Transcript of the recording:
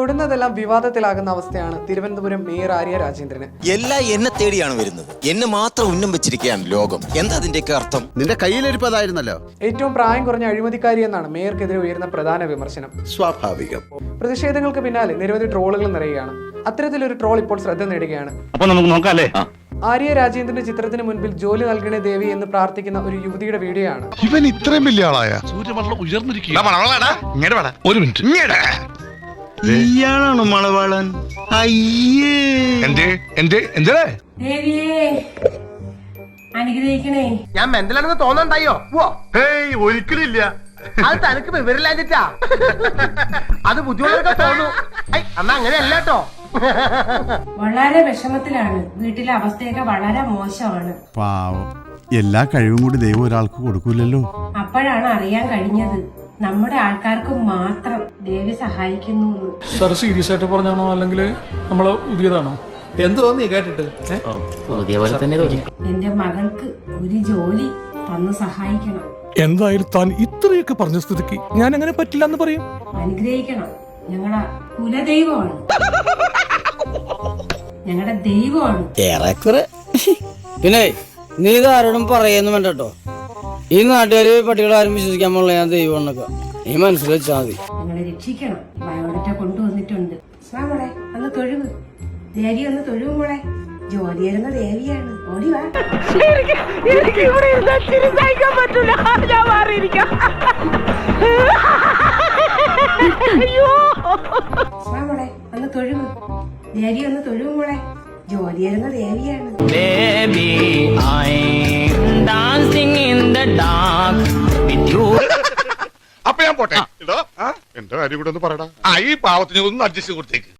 തൊടുന്നതെല്ലാം വിവാദത്തിലാകുന്ന അവസ്ഥയാണ് തിരുവനന്തപുരം മേയർ ആര്യ രാജേന്ദ്രന്. എല്ലാം എന്നെ തേടിയാണ് വരുന്നത്. എന്നെ മാത്രം ഉന്നം വെച്ചിരിക്കുകയാണ് ലോകം. എന്താ അതിന്റെയൊക്കെ അർത്ഥം? നിന്റെ കയ്യിലിരിപ്പതായിരുന്നല്ലോ. ഏറ്റവും പ്രായം കുറഞ്ഞ അഴിമതിക്കാരി എന്നാണ് മേയർക്കെതിരെ ഉയരുന്ന പ്രധാന വിമർശനം. സ്വാഭാവികം. പ്രതിഷേധങ്ങൾക്ക് പിന്നാലെ നിരവധി ട്രോളുകൾ നിറയുകയാണ്. അത്തരത്തിലൊരു ട്രോൾ ഇപ്പോൾ ശ്രദ്ധ നേടുകയാണ്. അപ്പൊ നമുക്ക് നോക്കാല്ലേ? ആര്യ രാജേന്ദ്രന്റെ ചിത്രത്തിന് മുൻപിൽ ജോലി നൽകണേ ദേവി എന്ന് പ്രാർത്ഥിക്കുന്ന ഒരു യുവതിയുടെ വീഡിയോ ആണ് ഇവൻ ഇത്രയും വലിയ ആളായ? സൂര്യമണ്ഡലം ഉയർന്നിരിക്കുക ഒരു മിനിറ്റ്. ഇയാളാണ് മണവാളൻ അയ്യേ. എന്റെ എന്തേ? ദേവിയേ അനുഗ്രഹിക്കണേ. ഞാൻ മെന്തലാണെന്ന് തോന്നണ്ടായോ? ഏയ് ഒരിക്കലില്ല അത് തനിക്ക് വിവരില്ലാഞ്ഞിട്ടാ അത് ബുദ്ധിമുട്ടൊക്കെ തോന്നു. അന്നാ അങ്ങനെയല്ല കേട്ടോ. വളരെ വിഷമത്തിലാണ്. വീട്ടിലെ അവസ്ഥയൊക്കെ വളരെ മോശമാണ്. പാവം. എല്ലാ കഴിവും കൂടി ദൈവം ഒരാൾക്ക് കൊടുക്കൂലല്ലോ. അപ്പോഴാണ് അറിയാൻ കഴിഞ്ഞത്. നമ്മുടെ ആൾക്കാർക്ക് മാത്രം ദേവി സഹായിക്കുന്നു സർ സീരിയസ് ആയിട്ട് പറഞ്ഞാണോ? അല്ലെങ്കിൽ നമ്മൾ പുതിയതാണോ? എന്റെ മകൾക്ക് ഒരു ജോലി തന്ന് സഹായിക്കണം. എന്തായാലും താൻ ഇത്രയൊക്കെ പറഞ്ഞ സ്ഥിതിക്ക് ഞാൻ എങ്ങനെ പറ്റില്ല എന്ന് പറയും? അനുഗ്രഹിക്കണം. ഞങ്ങളുടെ കുലദൈവമാണ്. ഞങ്ങളുടെ ദൈവമാണ്. ഏറെക്കുറെ പിന്നെ നീ ഇത് ആരോടും പറയുന്നു വേണ്ട ഈ നാട്ടുകാര് പട്ടികളാരും വിശ്വസിക്കാൻ പാടില്ല ഞാൻ ദൈവമാണെന്നൊക്കെ നീ മനസ്സിൽ വെച്ചാൽ മതി. ഞങ്ങളെ രക്ഷിക്കണം. ബയോഡറ്റ കൊണ്ടുവന്നിട്ടുണ്ട്. വാ മോളെ അന്ന് തൊഴുവ്. ദേവി ഒന്ന് തൊഴുവ് മോളെ. ജോലി തരുന്ന ദേവിയാണ്. ഓടി വാ. വാ മോളെ അന്ന് തൊഴുവ്. ദേവി ഒന്ന് തൊഴുവ് മോളെ. ജോലി തരുന്ന ദേവിയാണ്. അപ്പൊ ഞാൻ പോട്ടെ. എന്റെ കാര്യം കൂടെ ഒന്ന് പറയടാ ആ ഈ പാവത്തിന് ഒന്ന് അഡ്ജസ്റ്റ് കൊടുത്തേക്ക്.